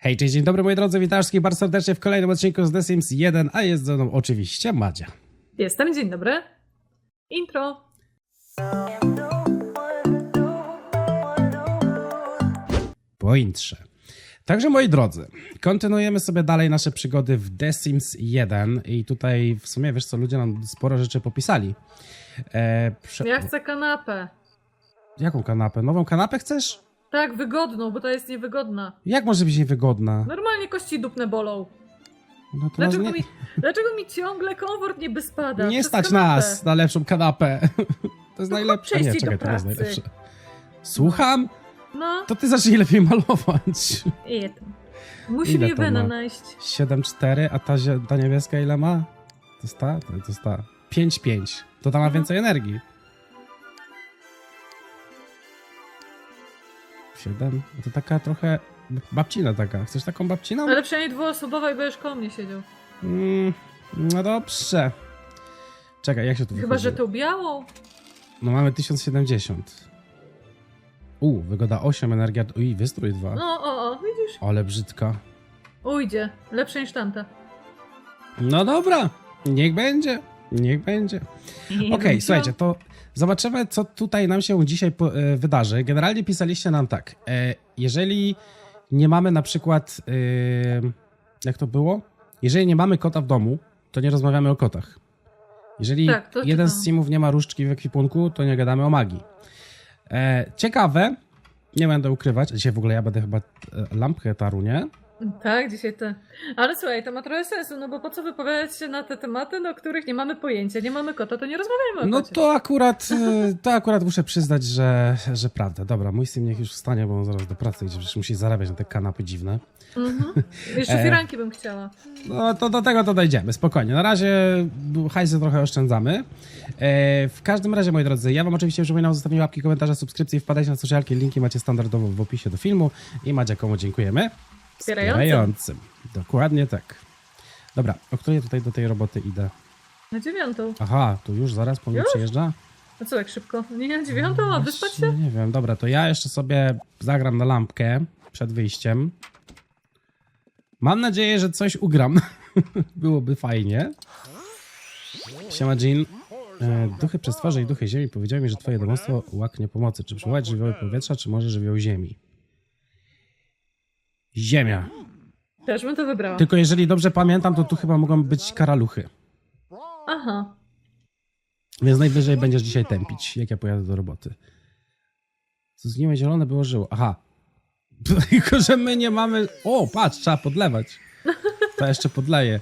Hej, cześć, dzień dobry moi drodzy, witam wszystkich bardzo serdecznie w kolejnym odcinku z The Sims 1, a jest ze mną oczywiście Madzia. Jestem, dzień dobry. Intro. Po intrze. Także moi drodzy, kontynuujemy sobie dalej nasze przygody w The Sims 1 i tutaj w sumie, wiesz co, ludzie nam sporo rzeczy popisali. E, prze... Ja chcę kanapę. Jaką kanapę? Nową kanapę chcesz? Tak, wygodną, bo ta jest niewygodna. Jak może być niewygodna? Normalnie kości dupne bolą. No to Dlaczego, nas mi, dlaczego mi ciągle komfort niby spada? nie, nie Przez stać kanapę. nas na lepszą kanapę. To jest No najlepsze. Nie, czekaj, to nie jest najlepsze. Słucham? No, To ty zacznij lepiej malować. i tam. Musi Ile mnie to najść. 7,4, a ta, ta niebieska ile ma? To jest ta? To jest ta. 5,5. To ta ma Mhm. więcej energii. 7. To taka trochę babcina taka. Chcesz taką babciną? Ale przynajmniej dwuosobowa i będziesz koło mnie siedział. Mm, no dobrze. Czekaj, jak się tu Chyba, że wychodzi? tą białą. No mamy 1070. U, wygoda 8, energia... Uj, wystrój 2. No, o, o, widzisz? Ale brzydka. Ujdzie. Lepsze niż tamta. No dobra, niech będzie. Niech będzie. Okej, słuchajcie, to zobaczymy, co tutaj nam się dzisiaj e, wydarzy. Generalnie pisaliście nam tak. E, jeżeli nie mamy na przykład. E, jak to było? Jeżeli nie mamy kota w domu, to nie rozmawiamy o kotach. Jeżeli Tak, jeden z simów nie ma różdżki w ekwipunku, to nie gadamy o magii. Ciekawe, nie będę ukrywać. Dzisiaj w ogóle ja będę chyba lampkę taru, nie? Tak, dzisiaj te. Ale słuchaj, to ma trochę sensu, no bo po co wypowiadać się na te tematy, no, których nie mamy pojęcia, nie mamy kota, to nie rozmawiajmy o No kocie. to akurat, e, to akurat muszę przyznać, że, że prawda. Dobra, mój syn niech już wstanie, bo on zaraz do pracy idzie, przecież musi zarabiać na te kanapy dziwne. Mhm. Jeszcze E. firanki bym chciała. No to do tego to dojdziemy, spokojnie. Na razie hajsy trochę oszczędzamy. E, w każdym razie, moi drodzy, ja wam oczywiście przypominam o zostawieniu łapki, komentarza, subskrypcji, wpadajcie na socialki, linki macie standardowo w opisie do filmu i Madzia komu dziękujemy? Wspierającym. Wspierającym. Dokładnie tak. Dobra, o której tutaj do tej roboty idę? Na dziewiątą. Aha, tu już zaraz po mnie Już? przyjeżdża? A co tak szybko? Nie na dziewiątą, a wyspać Właśnie się? Nie wiem, dobra, to ja jeszcze sobie zagram na lampkę przed wyjściem. Mam nadzieję, że coś ugram. Byłoby fajnie. Siema Jean. E, duchy przestworze i duchy ziemi powiedziały mi, że twoje domostwo łaknie pomocy. Czy przywołać żywioły powietrza, czy może żywioł ziemi? Ziemia. Też bym to wybrała. Tylko jeżeli dobrze pamiętam, to tu chyba mogą być karaluchy. Aha. Więc najwyżej będziesz dzisiaj tępić, jak ja pojadę do roboty. Co zgniłe zielone było żyło. Aha. Tylko, że my nie mamy... O, patrz, trzeba podlewać. To jeszcze podleję.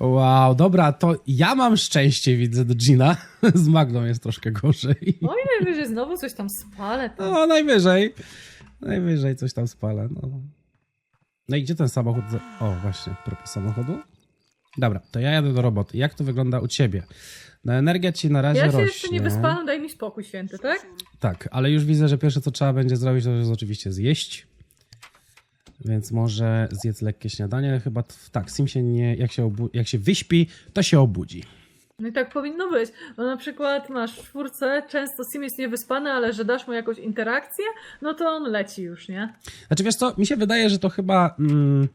Wow, dobra, to ja mam szczęście, widzę, do Gina. Z Magdą jest troszkę gorzej. No i najwyżej znowu coś tam spalę. Tam. No, najwyżej. Najwyżej coś tam spalę, no. No i gdzie ten samochód? O, właśnie, propos samochodu. Dobra, to ja jadę do roboty. Jak to wygląda u ciebie? No energia ci na razie Ja się rośnie. jeszcze nie wyspałam, daj mi spokój święty, tak? Tak, ale już widzę, że pierwsze co trzeba będzie zrobić, to jest oczywiście zjeść. Więc może zjedz lekkie śniadanie. Chyba tak, Sim się nie, jak się, obu- jak się wyśpi, to się obudzi. No i tak powinno być. No na przykład masz w czwórce, często Sim jest niewyspany, ale że dasz mu jakąś interakcję, no to on leci już, nie? Znaczy wiesz co, mi się wydaje, że to chyba... Mm,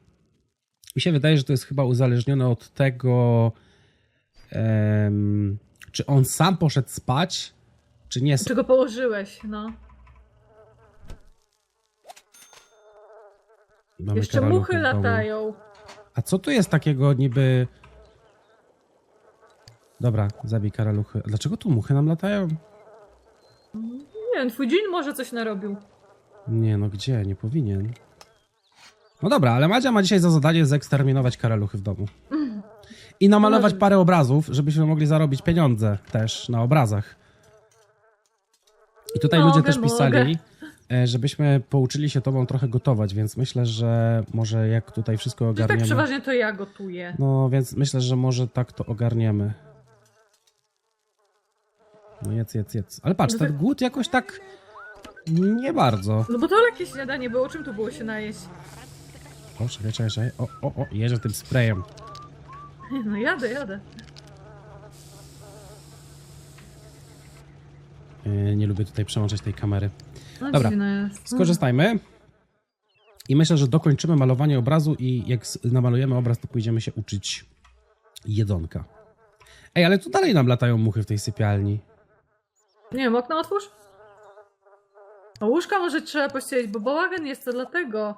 mi się wydaje, że to jest chyba uzależnione od tego, czy on sam poszedł spać, czy nie. Czego położyłeś, no. Mamy Jeszcze muchy latają. A co tu jest takiego niby... Dobra, zabij karaluchy. A Dlaczego tu muchy nam latają? Nie wiem, twój dżin może coś narobił. Nie, no gdzie? Nie powinien. No dobra, ale Madzia ma dzisiaj za zadanie zeksterminować karaluchy w domu. I namalować No. parę obrazów, żebyśmy mogli zarobić pieniądze też na obrazach. I tutaj ludzie Mogę, też pisali, e, żebyśmy pouczyli się tobą trochę gotować, więc myślę, że może jak tutaj wszystko Że tak ogarniemy. przeważnie to ja gotuję. No, więc myślę, że może tak to ogarniemy. No jedz, jedz, jedz. Ale patrz, No ten głód jakoś tak nie bardzo. No bo to lekkie śniadanie było, czym tu było się najeść? O, czekaj, czekaj, czekaj. O, o, o, jeżdżę tym sprayem. No jadę, jadę. Yy, nie lubię tutaj przełączać tej kamery. No Dobra, dziwne jest. Skorzystajmy. I myślę, że dokończymy malowanie obrazu i jak namalujemy obraz, to pójdziemy się uczyć jedzonka. Ej, ale tu dalej nam latają muchy w tej sypialni. Nie wiem, okno otwórz? A łóżka może trzeba pościelić, bo bałagan jest to dlatego.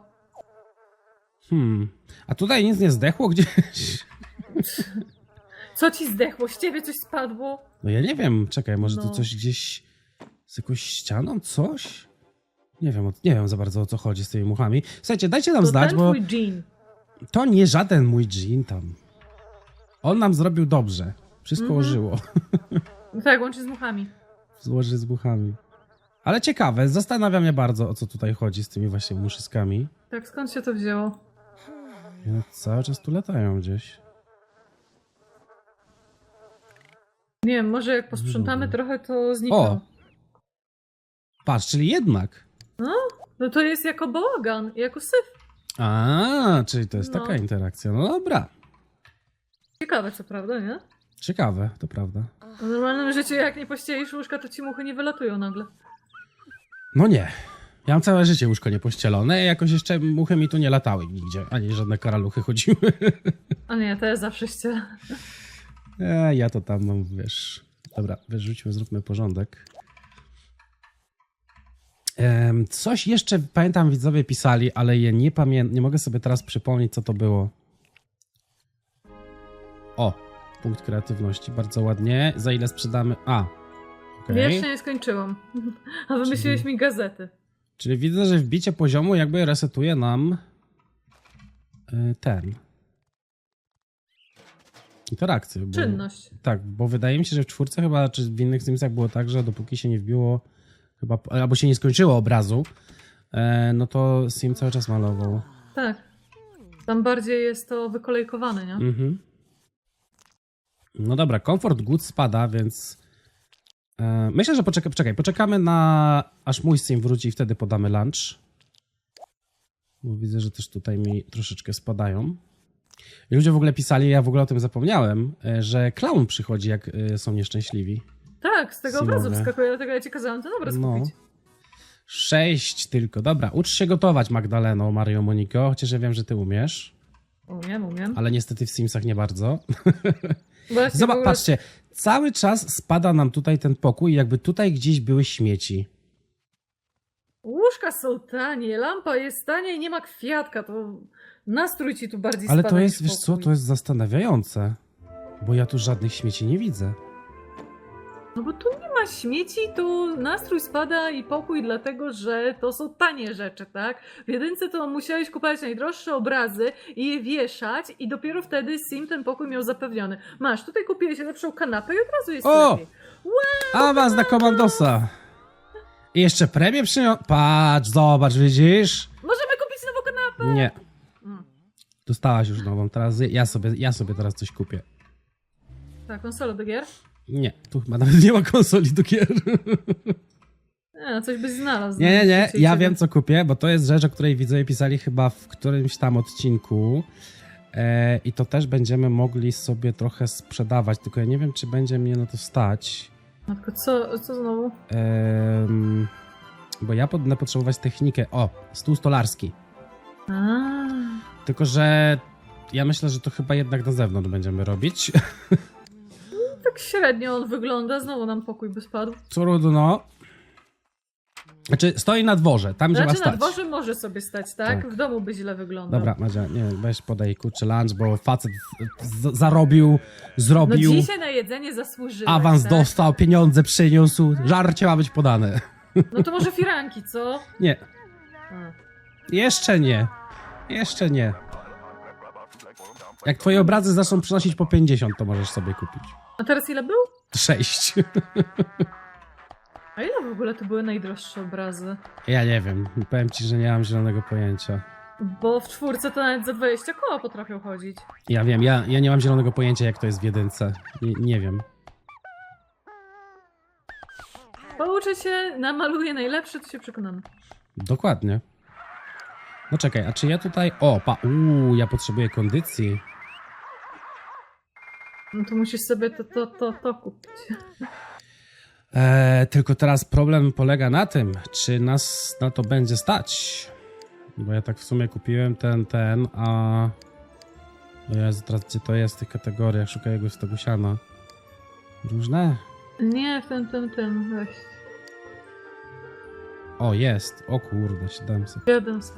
Hmm. A tutaj nic nie zdechło gdzieś? Co ci zdechło? Z ciebie coś spadło? No ja nie wiem, czekaj, może tu No. coś gdzieś z jakąś ścianą, coś? Nie wiem, nie wiem za bardzo o co chodzi z tymi muchami. Słuchajcie, dajcie nam To znać, ten bo twój jean. to nie żaden mój dżin tam. On nam zrobił dobrze. Wszystko Mhm. ożyło. No tak, łącznie z muchami. Złoży z muchami. Ale ciekawe, zastanawia mnie bardzo, o co tutaj chodzi z tymi właśnie muszyskami. Tak, skąd się to wzięło? I one cały czas tu latają gdzieś. Nie wiem, może jak posprzątamy Dobra. trochę, to znikną. O! Patrz, czyli jednak. No to jest jako bałagan, jako syf. A, czyli to jest No. taka interakcja. No dobra. Ciekawe co prawda, nie? Ciekawe, to prawda. W normalnym życiu jak nie pościelisz łóżka, to ci muchy nie wylatują nagle. No nie. Ja mam całe życie łóżko niepościelone, jakoś jeszcze muchy mi tu nie latały nigdzie, ani żadne karaluchy chodziły. A nie, to ja zawsze ścielę. E, ja to tam mam, wiesz. Dobra, wyrzućmy, zróbmy porządek. Em, coś jeszcze, pamiętam, widzowie pisali, ale je nie pamiętam, nie mogę sobie teraz przypomnieć, co to było. O, punkt kreatywności, bardzo ładnie. Za ile sprzedamy? A, okej. Jeszcze nie skończyłam. A wymyśliłeś mi gazety. Czyli widzę, że wbicie poziomu jakby resetuje nam y, ten. Interakcję. Bo, Czynność. Tak, bo wydaje mi się, że w czwórce chyba, czy w innych Simsach było tak, że dopóki się nie wbiło, chyba, albo się nie skończyło obrazu, e, no to Sim cały czas malował. Tak. Tam bardziej jest to wykolejkowane, nie? Mhm. No dobra, komfort good spada, więc e, myślę, że poczeka, poczekaj, poczekamy na aż mój sim wróci i wtedy podamy lunch. Bo widzę, że też tutaj mi troszeczkę spadają. I ludzie w ogóle pisali, ja w ogóle o tym zapomniałem, e, że clown przychodzi, jak e, są nieszczęśliwi. Tak, z tego Simowe. obrazu wskakuje, dlatego ja ci kazałam ten obraz No. kupić. Sześć tylko. Dobra, ucz się gotować, Magdaleno, Mario, Moniko, chociaż ja wiem, że ty umiesz, Umiem, umiem. ale niestety w Simsach nie bardzo. Właśnie, Zobacz, ogóle- patrzcie, cały czas spada nam tutaj ten pokój, jakby tutaj gdzieś były śmieci. Łóżka są tanie, lampa jest tania i nie ma kwiatka, to nastrój ci tu bardziej Ale spada to jest, niż wiesz co, pokój. to jest zastanawiające, bo ja tu żadnych śmieci nie widzę. No bo tu nie ma śmieci, tu nastrój spada i pokój, dlatego że to są tanie rzeczy, tak? W jedynce to musiałeś kupować najdroższe obrazy i je wieszać i dopiero wtedy Sim ten pokój miał zapewniony. Masz, tutaj kupiłeś lepszą kanapę i od razu jest O! lepiej. Awans na komandosa! I jeszcze premię przynią... Patrz, zobacz, widzisz? Możemy kupić nową kanapę! Nie. Mm. Dostałaś już nową, teraz ja sobie, ja sobie teraz coś kupię. Tak, konsolę do gier? Nie, tu chyba nawet nie ma konsoli do gier. Nie, no coś byś znalazł. Nie, nie, nie, Szybciej ja wiem co kupię, bo to jest rzecz, o której widzowie pisali chyba w którymś tam odcinku. E, I to też będziemy mogli sobie trochę sprzedawać, tylko ja nie wiem, czy będzie mnie na to stać. Matko, co, co znowu? Em, bo ja będę potrzebować technikę. O, stół stolarski. A, Tylko, że ja myślę, że to chyba jednak na zewnątrz będziemy robić. tak średnio on wygląda, znowu nam pokój by spadł. Trudno. Znaczy, stoi na dworze, tam gdzie ma Znaczy na stać. dworze może sobie stać, tak? Tak. W domu by źle wyglądał. Dobra, Madzia, nie wiem, weź podaj kurczę lunch, bo facet z- zarobił, No zrobił, dzisiaj na jedzenie zasłużyłeś, awans tak? dostał, pieniądze przyniósł, żarcie ma być podane. No to może firanki, co? Nie, A. jeszcze nie. Jeszcze nie. Jak twoje obrazy zaczną przynosić po 50, to możesz sobie kupić. A teraz ile był? 6. A ile w ogóle to były najdroższe obrazy? Ja nie wiem, powiem ci, że nie mam zielonego pojęcia. Bo w czwórce to nawet za 20 koła potrafią chodzić. Ja wiem, ja, ja nie mam zielonego pojęcia, jak to jest w jedynce. Nie, nie wiem. Pouczę się, namaluję najlepsze, to się przekonamy. Dokładnie. No czekaj, a czy ja tutaj... O, pa, uuu, ja potrzebuję kondycji. No to musisz sobie to, to, to, to kupić. Eee, tylko teraz problem polega na tym, czy nas na to będzie stać. Bo ja tak w sumie kupiłem ten, ten, a... O Jezu, teraz gdzie to jest w tych kategoriach? Szukaj jego z tego siana. Różne? Nie, tym, tym, tym, weź. O, jest. O kurde, 700. 700.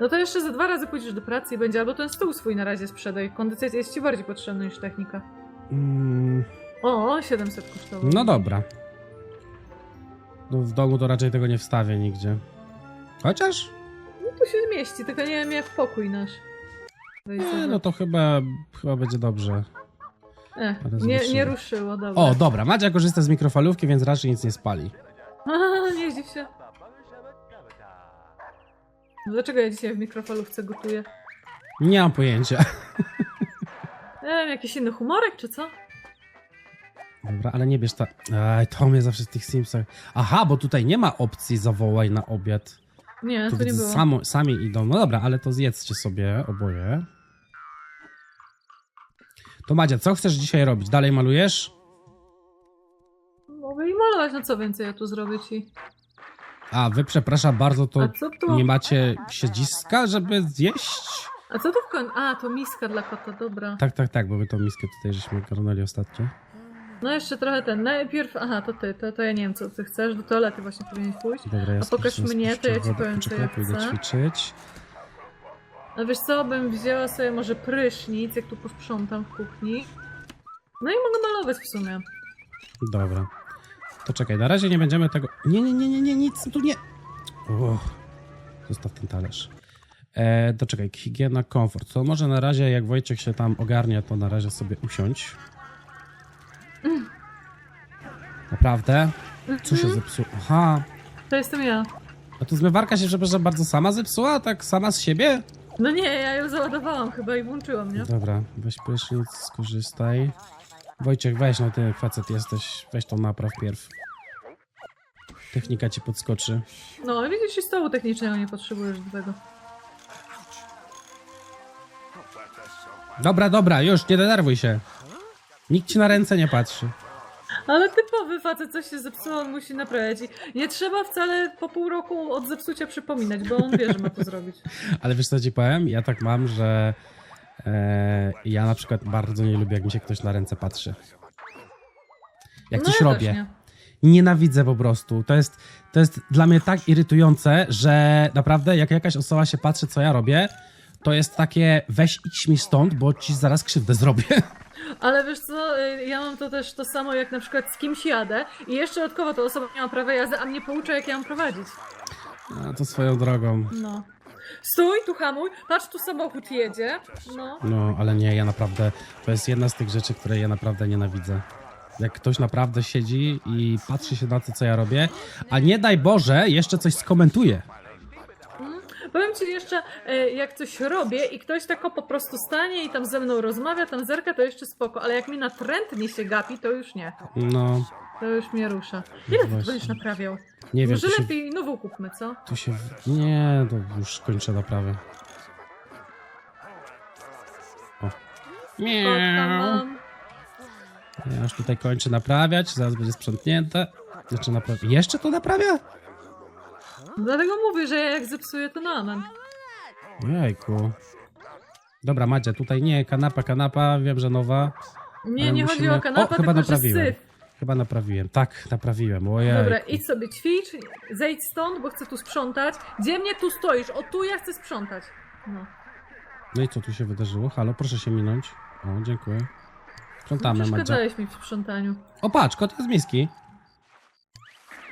No to jeszcze za dwa razy pójdziesz do pracy i będzie, albo ten stół swój na razie sprzedaj. Kondycja jest ci bardziej potrzebna niż technika. Mm, O, 700 kosztowało. no dobra. No w domu to raczej tego nie wstawię nigdzie. Chociaż? No tu się zmieści, tylko nie wiem jak pokój nasz. Nie, no to chyba, chyba będzie dobrze. E, nie, nie ruszyło, dobra. O, dobra, Madzia korzysta z mikrofalówki, więc raczej nic nie spali. A, nie zdziw się. No Dlaczego ja dzisiaj w mikrofalówce gotuję? Nie mam pojęcia. Nie wiem, jakiś inny humorek czy co? Dobra, ale nie bierz ta... Aj, to mnie zawsze w tych Simsach... Aha, bo tutaj nie ma opcji zawołaj na obiad. Nie, Tu to nie było. samo, sami idą. No dobra, ale to zjedzcie sobie oboje. To Madzia, co chcesz dzisiaj robić? Dalej malujesz? Mogę i malować, no co więcej ja tu zrobię ci? A, wy przepraszam bardzo, to A co tu? nie macie siedziska, żeby zjeść? A co tu w końcu? A, to miska dla kota, dobra. Tak, tak, tak, bo my tą miskę tutaj żeśmy garnęli ostatnio. No jeszcze trochę ten. Najpierw. Aha, to ty, to, to ja nie wiem co ty chcesz. Do toalety właśnie powinieneś pójść. Dobra, ja A pokaż mnie, to ja ci powiem, co ja chcę. ćwiczyć. A wiesz co, bym wzięła sobie może prysznic, jak tu posprzątam w kuchni. No i mogę malować w sumie. Dobra. To czekaj, na razie nie będziemy tego... Nie, nie, nie, nie, nie nic tu nie... Uff. Zostaw ten talerz. E, to czekaj, higiena, komfort. To może na razie, jak Wojciech się tam ogarnia, to na razie sobie usiądź. Naprawdę? Co się zepsuło? Aha. To jestem ja. A tu zmywarka się, przepraszam bardzo, sama zepsuła? Tak sama z siebie? No nie, ja ją załadowałam chyba i włączyłam, nie? Dobra, weź prysznic, skorzystaj. Wojciech, weź, no ty facet jesteś, weź tą napraw pierw. Technika ci podskoczy. No, widzisz, i stołu technicznego nie potrzebujesz do tego. Dobra, dobra, już, nie denerwuj się. Nikt ci na ręce nie patrzy. Ale typowy facet, coś się zepsuło, on musi naprawiać. I nie trzeba wcale po pół roku od zepsucia przypominać, bo on wie, że ma to zrobić. Ale wiesz co ci powiem? Ja tak mam, że e, ja na przykład bardzo nie lubię, jak mi się ktoś na ręce patrzy. Jak no coś ja robię. Nie. Nienawidzę po prostu. To jest, to jest dla mnie tak irytujące, że naprawdę jak jakaś osoba się patrzy, co ja robię, to jest takie weź idź mi stąd, bo ci zaraz krzywdę zrobię. Ale wiesz co, y, ja mam to też to samo, jak na przykład z kimś jadę i jeszcze dodatkowo ta osoba nie ma prawa jazdy, a mnie poucza, jak ja mam prowadzić. A, to swoją drogą. No. Stój, tu hamuj, patrz, tu samochód jedzie. No. No, ale nie, ja naprawdę, to jest jedna z tych rzeczy, które ja naprawdę nienawidzę. Jak ktoś naprawdę siedzi i patrzy się na to, co ja robię, a nie daj Boże, jeszcze coś skomentuje. Powiem ci jeszcze, e, jak coś robię i ktoś tako po prostu stanie i tam ze mną rozmawia, tam zerka, to jeszcze spoko, ale jak mi natrętnie się gapi, to już nie. No, To już mnie rusza. Ile ty to Właśnie. będziesz naprawiał? nie wiem, Może tu się, lepiej nową kupmy, co? tu się... Nie, to już kończę naprawę. O. Miau. Ja już tutaj kończę naprawiać, zaraz będzie sprzątnięte. Jeszcze naprawia... Jeszcze to naprawia? Dlatego mówię, że ja jak zepsuję, to na amen. Jejku. Dobra, Madzia, tutaj nie, kanapa, kanapa, wiem, że nowa. Nie, Ale nie musimy- chodzi o kanapę, chyba tylko że naprawiłem. syf. Chyba naprawiłem. Tak, naprawiłem. Ojej. Dobra, idź sobie ćwicz, zejdź stąd, bo chcę tu sprzątać. Gdzie mnie tu stoisz? O, tu ja chcę sprzątać. No. No i co tu się wydarzyło? Halo, proszę się minąć. O, dziękuję. Sprzątamy, Madzia. Przeszkadzałeś mi w sprzątaniu. O, patrz, kot z miski.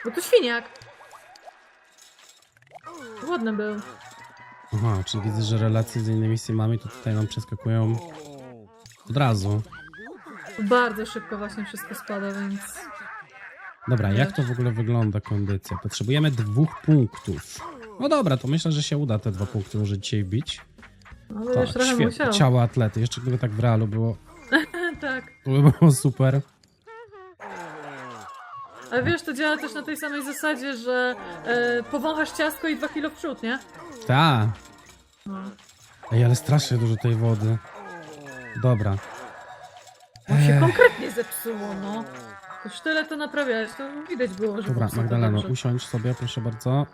Bo to świniak. Ładny był. Aha, czyli widzę, że relacje z innymi simami to tutaj nam przeskakują od razu. Bardzo szybko właśnie wszystko spada, więc... Dobra, jak to w ogóle wygląda kondycja? Potrzebujemy dwóch punktów. No dobra, to myślę, że się uda te dwa punkty może dzisiaj wbić. No już trochę świetnie. musiał. Ciało atlety. Jeszcze gdyby tak w realu było, tak. to by było super. Ale wiesz, to działa też na tej samej zasadzie, że e, powąchasz ciastko i dwa kilo w przód, nie? Tak. No. Ej, ale strasznie dużo tej wody. Dobra. Bo się konkretnie zepsuło, no. Już tyle to naprawiałeś, to widać było, że Dobra, Magdaleno, dobrze. usiądź sobie, proszę bardzo.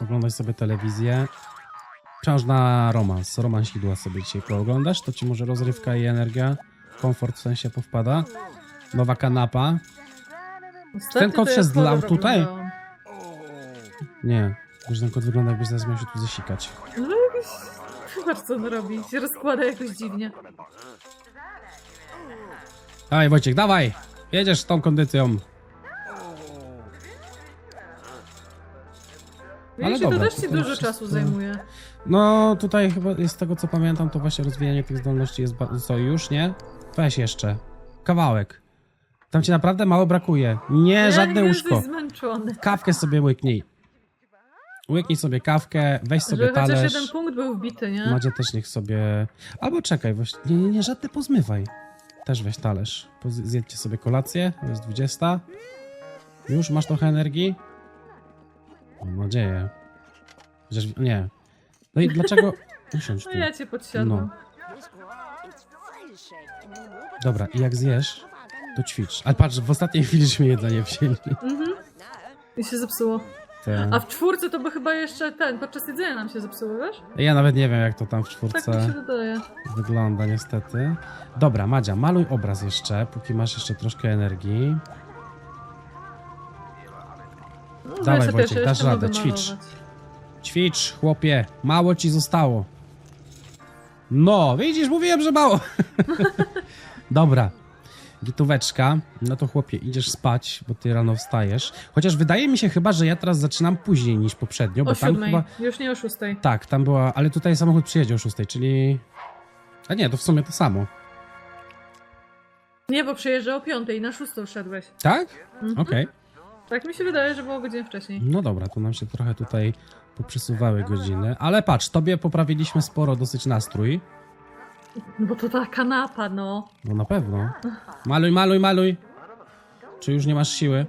Oglądaj sobie telewizję. Wciąż na romans. Romansidła sobie dzisiaj pooglądasz, to ci może rozrywka i energia, komfort w sensie powpada. Nowa kanapa. Ostatnio Ten kot to się ja tutaj? Nie. Że ten kot wygląda jakby zaraz miał się tu zasikać. No jakiś... Zobacz co on robi, się rozkłada jakoś dziwnie. Dawaj Wojciech, dawaj! Jedziesz z tą kondycją. Ale Widzisz, to dobra, też ci dużo wszystko- czasu zajmuje. No tutaj chyba z tego co pamiętam, to właśnie rozwijanie tych zdolności jest bardzo... Co, już, nie? Weź jeszcze. Kawałek. Tam ci naprawdę mało brakuje. Nie, żadne łóżko. Zmęczony. Kawkę sobie łyknij. Łyknij sobie kawkę, weź sobie Żeby chociaż talerz. jeden punkt był wbity, nie? Macie też niech sobie... Albo czekaj, weź... Nie, nie, nie, żadne pozmywaj. Też weź talerz. Poz- Zjedźcie sobie kolację, to jest 20. Już masz trochę energii? Mam nadzieję. Chociaż nie. No i dlaczego... Usiądź tu. No ja cię podsiadłam. No. Dobra, i jak zjesz, to ćwicz. Ale patrz, w ostatniej chwili żeśmy jedzenie wzięli. Mhm. I się zepsuło. Te... A w czwórce to by chyba jeszcze ten, podczas jedzenia nam się zepsuło, wiesz? Ja nawet nie wiem, jak to tam w Tak czwórce... mi się wydaje. Wygląda niestety. Dobra, Madzia, maluj obraz jeszcze, póki masz jeszcze troszkę energii. No, Dawaj, jeszcze Wojciech, dasz jeszcze radę, mogę ćwicz. malować. Ćwicz, chłopie, mało ci zostało. No, widzisz, mówiłem, że mało. Dobra. Gitóweczka. No to chłopie, idziesz spać, bo ty rano wstajesz. Chociaż wydaje mi się chyba, że ja teraz zaczynam później niż poprzednio, bo O tam siódmej, chyba... już nie o szóstej. Tak, tam była... Ale tutaj samochód przyjedzie o 6, czyli... A nie, to w sumie to samo. Nie, bo przyjeżdża o piątej, na szóstą szedłeś. Tak? Mhm. Okej. Tak mi się wydaje, że było godzinę wcześniej. No dobra, to nam się trochę tutaj poprzesuwały godziny. Ale patrz, tobie poprawiliśmy sporo dosyć nastrój. No bo to ta kanapa, no. No na pewno. Maluj, maluj, maluj. Czy już nie masz siły?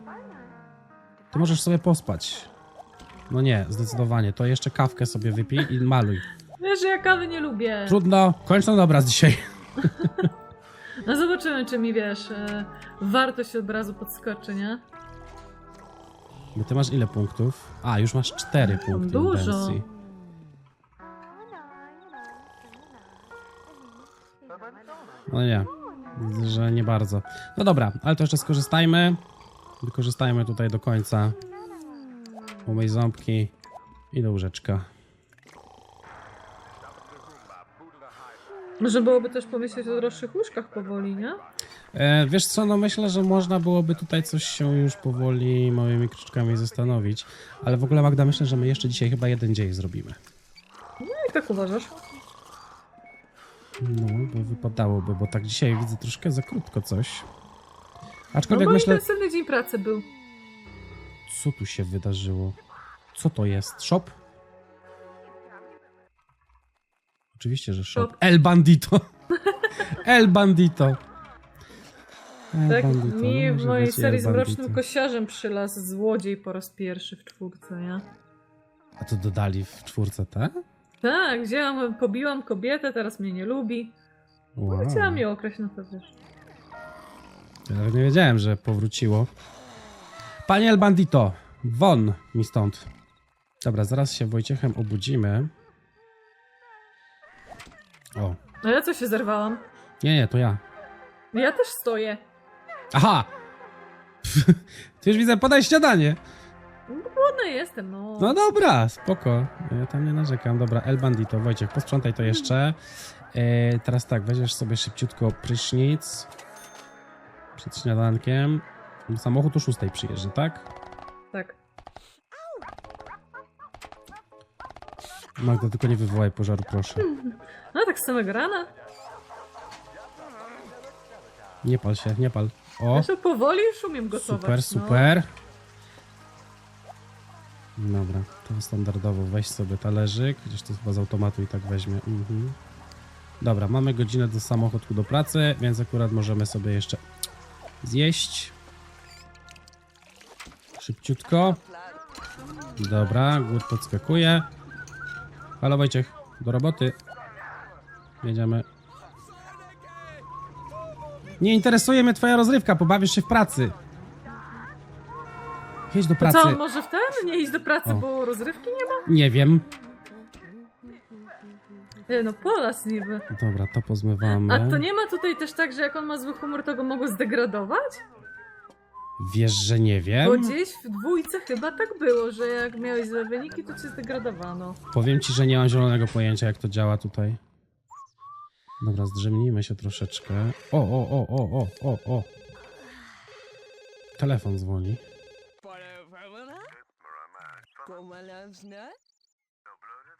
To możesz sobie pospać. No nie, zdecydowanie. To jeszcze kawkę sobie wypij i maluj. Wiesz, że ja kawy nie lubię. Trudno, kończ ten obraz dzisiaj. No zobaczymy, czy mi, wiesz, e, wartość obrazu podskoczy, nie? Bo ty masz ile punktów? A, już masz cztery punkty Dużo. intencji. No nie, widzę, że nie bardzo. No dobra, ale to jeszcze skorzystajmy. Wykorzystajmy tutaj do końca. Umyj ząbki i do łóżeczka. Może byłoby też pomyśleć o droższych łóżkach powoli, nie? E, wiesz co, no myślę, że można byłoby tutaj coś się już powoli małymi kroczkami zastanowić. Ale w ogóle Magda, myślę, że my jeszcze dzisiaj chyba jeden dzień zrobimy. Jak tak uważasz? No, bo wypadałoby, bo tak dzisiaj widzę troszkę za krótko coś. No Aczkolwiek bo myślę, intensywny dzień pracy był. co tu się wydarzyło? Co to jest? Shop? Oczywiście, że shop. Shop. El Bandito. El Bandito. El Tak Bandito, mi no w mojej serii z Mrocznym. Kosiarzem przylazł złodziej po raz pierwszy w czwórce, nie? A to dodali w czwórce, tak? Tak, wzięłam, pobiłam kobietę, teraz mnie nie lubi. Wow. Chciałam ją okraść, no to wiesz. Ja nawet nie wiedziałem, że powróciło. Panie El Bandito, won mi stąd. Dobra, zaraz się Wojciechem obudzimy. O, No ja co się zerwałam? nie, nie, to ja. Ja też stoję. Aha! Ty już widzę, podaj śniadanie. Głodna jestem, no. No dobra, spoko. Ja tam nie narzekam. Dobra, El Bandito, Wojciech, posprzątaj to jeszcze. E, teraz tak, weźmiesz sobie szybciutko prysznic przed śniadankiem. Samochód o 6 przyjeżdża, tak? Tak. Magda, tylko nie wywołaj pożaru, proszę. No tak z samego rana. Nie pal się, nie pal. O, Zresztą powoli już umiem gotować. super, no. super. Dobra, to standardowo weź sobie talerzyk, chociaż to chyba z automatu i tak weźmie. Mhm. Dobra, mamy godzinę do samochodu do pracy, więc akurat możemy sobie jeszcze zjeść. Szybciutko. Dobra, głód podskakuje. Halo Wojciech, do roboty. Jedziemy. Nie interesuje mnie twoja rozrywka, pobawisz się w pracy. Jedź do pracy. co, może w ten? Nie iść do pracy, O. bo rozrywki nie ma? Nie wiem. Nie, no polas niby. Dobra, to pozmywamy. A to nie ma tutaj też tak, że jak on ma zły humor, to go mogą zdegradować? Wiesz, że nie wiem? Bo gdzieś w dwójce chyba tak było, że jak miałeś złe wyniki, to cię zdegradowano. Powiem ci, że nie mam zielonego pojęcia, jak to działa tutaj. Dobra, zdrzemnijmy się troszeczkę. O, o, o, o, o, o, o. Telefon dzwoni.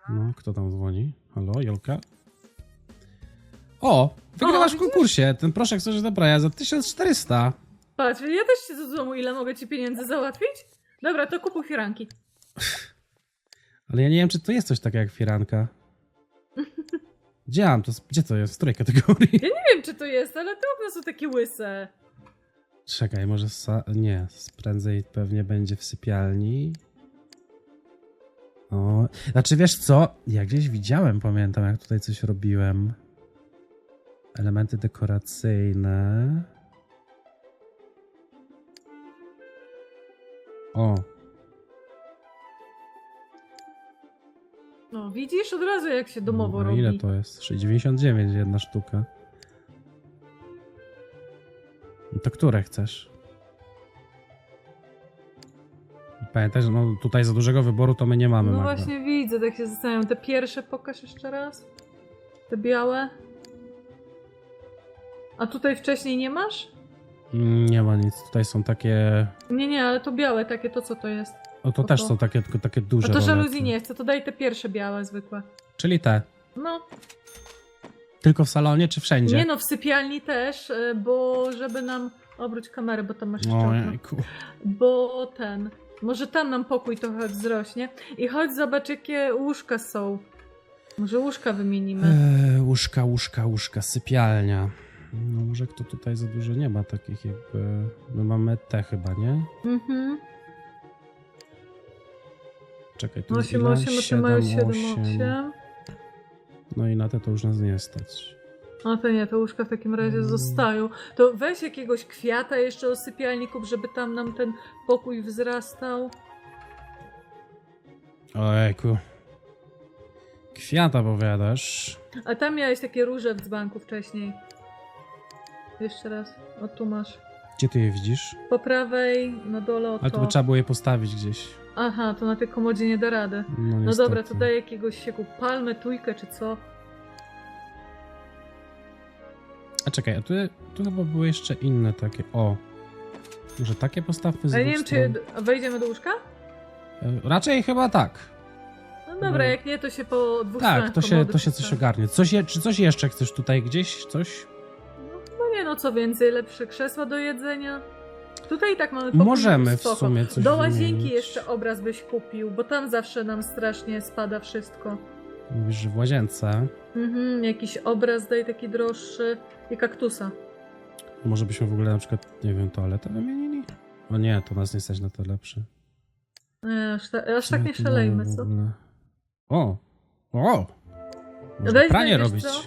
No, kto tam dzwoni? Halo, Jolka? O, wygrywasz w konkursie. Ten proszek coś dobra, za 1400. Patrz, ja też się do domu, ile mogę ci pieniędzy załatwić? Dobra, to kupuj firanki. Ale ja nie wiem, czy to jest coś takiego jak firanka. Gdzie mam to? Gdzie to jest? W której kategorii? Nie wiem, czy to jest, ale te okna są takie łyse. Czekaj, może sa... nie, prędzej pewnie będzie w sypialni. O, znaczy wiesz co? Ja gdzieś widziałem, pamiętam, jak tutaj coś robiłem. Elementy dekoracyjne. O, No, widzisz od razu, jak się domowo no, robi. ile to jest? 6,99 jedna sztuka. No to które chcesz? Pamiętaj, że no, tutaj za dużego wyboru to my nie mamy. No Magda. właśnie widzę, tak się zastanawiam. Te pierwsze pokaż jeszcze raz. Te białe. A tutaj wcześniej nie masz? Mm, Nie ma nic. Tutaj są takie. Nie, nie, ale to białe takie, to co to jest? O, to też to. są takie, tylko takie A duże. to rolety. żaluzji nie chcę, to daj te pierwsze białe zwykłe. Czyli te. No, Tylko w salonie czy wszędzie? nie no, w sypialni też, y, bo żeby nam... Obróć kamerę, bo tam masz jeszcze okno. Ojejku. Bo ten... Może tam nam pokój trochę wzrośnie. I chodź zobacz, jakie łóżka są. Może łóżka wymienimy. Eee, łóżka, łóżka, łóżka, sypialnia. No łóżek to tutaj za dużo nie ma takich jakby... My mamy te chyba, nie? Mhm. Czekaj, tu 8, ile? 8, a ty mają 7, 8. 8. No i na te to już nas nie stać. No to nie, te łóżka w takim razie zostają. To weź jakiegoś kwiata jeszcze o sypialniku, żeby tam nam ten pokój wzrastał. Ojejku. Kwiata powiadasz. A tam miałeś takie róże w dzbanku wcześniej. Jeszcze raz. O tu masz. Gdzie ty je widzisz? Po prawej, na dole o Ale to by trzeba było je postawić gdzieś. Aha, to na tej komodzie nie da rady. No, No niestety. dobra, to daj jakiegoś sieku palmę, tujkę czy co. A czekaj, a tu, tu chyba były jeszcze inne takie. O. Może takie postawmy z Ale nie dwóch wiem, czy stron? wejdziemy do łóżka? E, Raczej chyba tak. No dobra, No. jak nie, to się po dwóch Tak, stronach to się, komody to się coś postawi. ogarnie. Coś je, czy coś jeszcze chcesz tutaj gdzieś? Coś? No chyba nie, no co więcej, lepsze krzesła do jedzenia. Tutaj i tak mamy pokój Możemy w spoko. sumie coś Do łazienki wymienić. jeszcze obraz byś kupił, bo tam zawsze nam strasznie spada wszystko. Mówisz, że w łazience. Mhm, jakiś obraz daj taki droższy i kaktusa. Może byśmy w ogóle na przykład, nie wiem, toaletę wymienili? O nie, to nas nie stać na to lepsze. Nie, aż, ta, aż tak nie szalejmy, co? O! O! Można Weź pranie robić. co?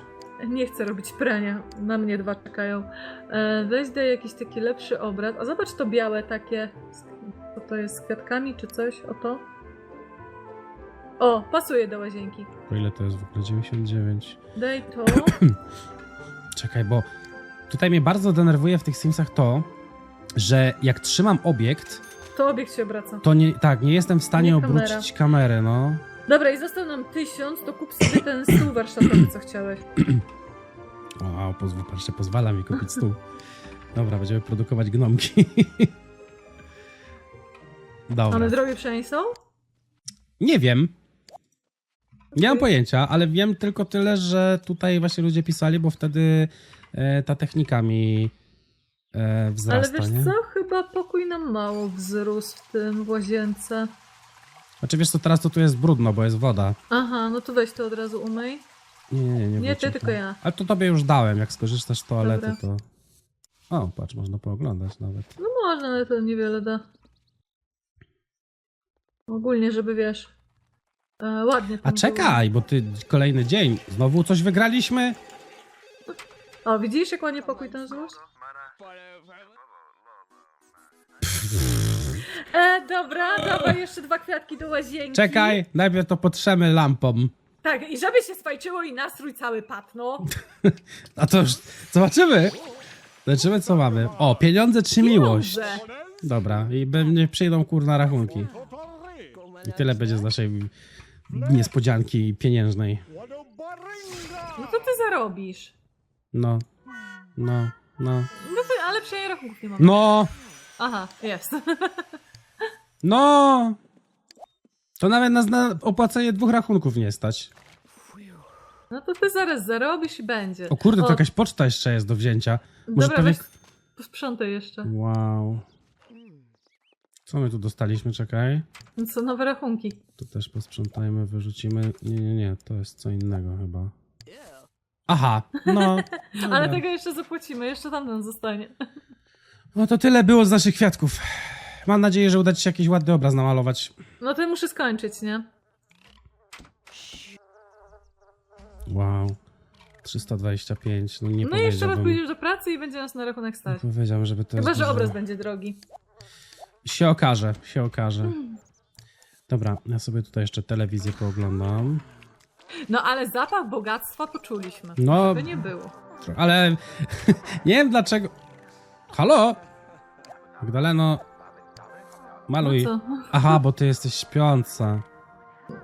Nie chcę robić prania, na mnie dwa czekają. E, weź daj jakiś taki lepszy obraz. A zobacz to białe takie. Co to jest z kwiatkami czy coś? O to? O, pasuje do łazienki. Po ile to jest w ogóle? 99. Daj to. Czekaj, bo tutaj mnie bardzo denerwuje w tych Simsach to, że jak trzymam obiekt, To obiekt się obraca. to nie, tak, nie jestem w stanie Nie kamera. obrócić kamery, no. Dobra, i został nam tysiąc, to kup sobie ten stół warsztatowy, co chciałeś. Wow, pozwól, patrzcie, pozwala mi kupić stół. Dobra, będziemy produkować gnomki. Dobra. One drogie przynajmniej są? Nie wiem. Nie mam pojęcia, ale wiem tylko tyle, że tutaj właśnie ludzie pisali, bo wtedy e, ta technika mi e, wzrasta, Ale wiesz nie? co? Chyba pokój nam mało wzrósł w tym w łazience. Znaczy wiesz co, teraz to tu jest brudno, bo jest woda. Aha, no to weź to od razu umyj. Nie, nie, nie. Nie, ty, tylko ja. Ale to tobie już dałem, jak skorzystasz z toalety, Dobra. to... O, patrz, można pooglądać nawet. No można, ale to niewiele da. Ogólnie, żeby wiesz. E, ładnie A tam czekaj, bo ty kolejny dzień. Znowu coś wygraliśmy? O, widzisz, jak ładnie pokój tam złożył? E, dobra, dawaj jeszcze dwa kwiatki do łazienki. Czekaj, najpierw to potrzemy lampą. Tak, i żeby się swajczyło i nastrój cały padł, no. A to już zobaczymy. Zobaczymy, co mamy. O, pieniądze czy miłość? Pieniądze. Dobra, i pewnie przyjdą kurna rachunki. I tyle będzie z naszej niespodzianki pieniężnej. No to ty zarobisz. No, no, no. No ty, ale przynajmniej rachunków nie mamy. No, Aha, jest. no! To nawet nas na opłacenie dwóch rachunków nie stać. No to ty zaraz zarobisz i będzie. O kurde, to jakaś poczta jeszcze jest do wzięcia. Może Dobra, pewnie... weź posprzątaj jeszcze. Wow. Co my tu dostaliśmy? Czekaj. No co, nowe rachunki. To też posprzątajmy, wyrzucimy. Nie, nie, nie, to jest co innego chyba. Aha, no. Ale tego jeszcze zapłacimy, jeszcze tamten zostanie. No to tyle było z naszych kwiatków. Mam nadzieję, że uda ci się jakiś ładny obraz namalować. No to muszę skończyć, nie? Wow. 325, no nie No i jeszcze raz powiedziałbym. pójdziesz do pracy i będzie nas na rachunek stać. powiedziałem, żeby to Chyba, jest że dużo. obraz będzie drogi. Się okaże, się okaże. Dobra, ja sobie tutaj jeszcze telewizję pooglądam. No ale zapach bogactwa poczuliśmy. No, Żeby nie było. ale nie wiem dlaczego. Halo? Magdaleno, maluj. No? Aha, bo ty jesteś śpiąca.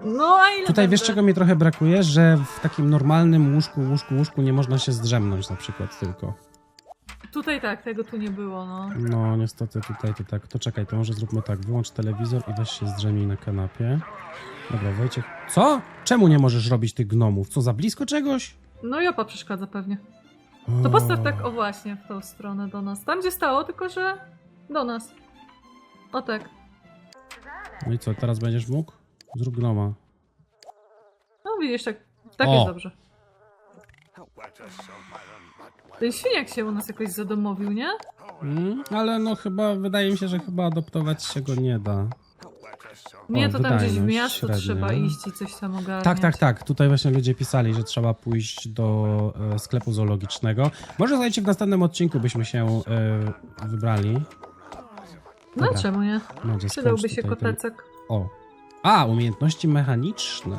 No a ile Tutaj wiesz będę? czego mi trochę brakuje? Że w takim normalnym łóżku, łóżku, łóżku nie można się zdrzemnąć na przykład tylko. Tutaj tak, tego tu nie było, no. No niestety tutaj to tak. To czekaj, to może zróbmy tak. Wyłącz telewizor i weź się zdrzemnij na kanapie. Dobra, Wojciech. Co? Czemu nie możesz robić tych gnomów? Co, za blisko czegoś? No Jopa przeszkadza pewnie. To O. postaw tak, o właśnie, w tą stronę do nas. Tam gdzie stało, tylko że do nas. O tak. No i co, teraz będziesz mógł? Zrób gnoma. No widzisz, tak, tak O. jest dobrze. Ten świniak się u nas jakoś zadomowił, nie? Mm, ale no chyba, wydaje mi się, że chyba adoptować się go nie da. Nie, O, to tam gdzieś w wydajność miasto średnia. trzeba iść i coś tam ogarniać. Tak, tak, tak. Tutaj właśnie ludzie pisali, że trzeba pójść do e, sklepu zoologicznego. Może słuchajcie, w następnym odcinku byśmy się e, wybrali. No Dobra. czemu nie? Będzie Przydałby skończ się tutaj ten- kotecek. O. A, umiejętności mechaniczne.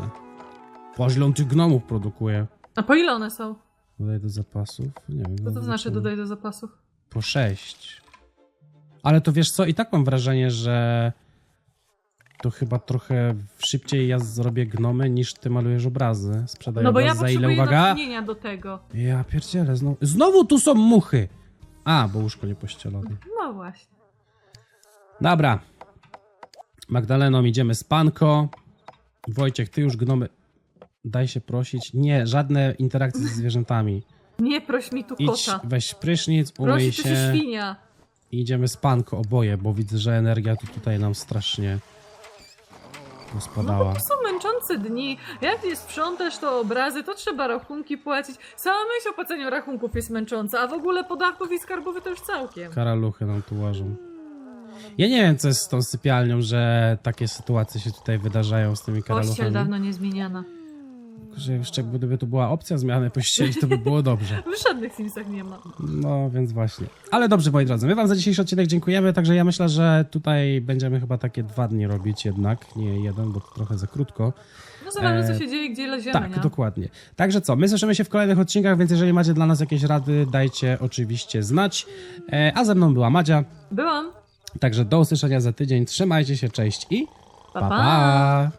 Poźlą tych gnomów produkuje. A po ile one są? Dodaj do zapasów. Nie wiem. Co no to znaczy dodaj do zapasów? Po sześć. Ale to wiesz co, i tak mam wrażenie, że to chyba trochę szybciej ja zrobię gnomy niż ty malujesz obrazy. Sprzedaję No bo ja za ile, uwaga? natchnienia do tego. Ja pierdzielę, znowu, znowu tu są muchy. A, bo łóżko nie pościelone. No właśnie. Dobra. Magdaleną idziemy z panko. Wojciech, ty już gnomy... Daj się prosić. Nie, żadne interakcje ze zwierzętami. Nie proś mi tu Idź, kota. weź prysznic, umyj Prosi tu się się świnia. i idziemy z panko oboje, bo widzę, że energia tu tutaj nam strasznie No spadała. to są męczące dni. Jak nie sprzątasz to obrazy, to trzeba rachunki płacić. Sama myśl o płaceniu rachunków jest męcząca, a w ogóle podatków i skarbowy to już całkiem. Karaluchy nam tu łażą. Ja nie wiem, co jest z tą sypialnią, że takie sytuacje się tutaj wydarzają z tymi Pościel karaluchami. dawno nie zmieniana. Że jeszcze gdyby to była opcja zmiany pościeli, to by było dobrze. W żadnych Simsach nie ma. No, więc właśnie. Ale dobrze, moi drodzy, my wam za dzisiejszy odcinek dziękujemy, także ja myślę, że tutaj będziemy chyba takie dwa dni robić jednak, nie jeden, bo to trochę za krótko. No zależy co E, się dzieje, gdzie leziemy, Tak, nie? dokładnie. Także co, my słyszymy się w kolejnych odcinkach, więc jeżeli macie dla nas jakieś rady, dajcie oczywiście znać. E, a ze mną była Madzia, Byłam. także do usłyszenia za tydzień. Trzymajcie się, cześć i pa! pa. pa.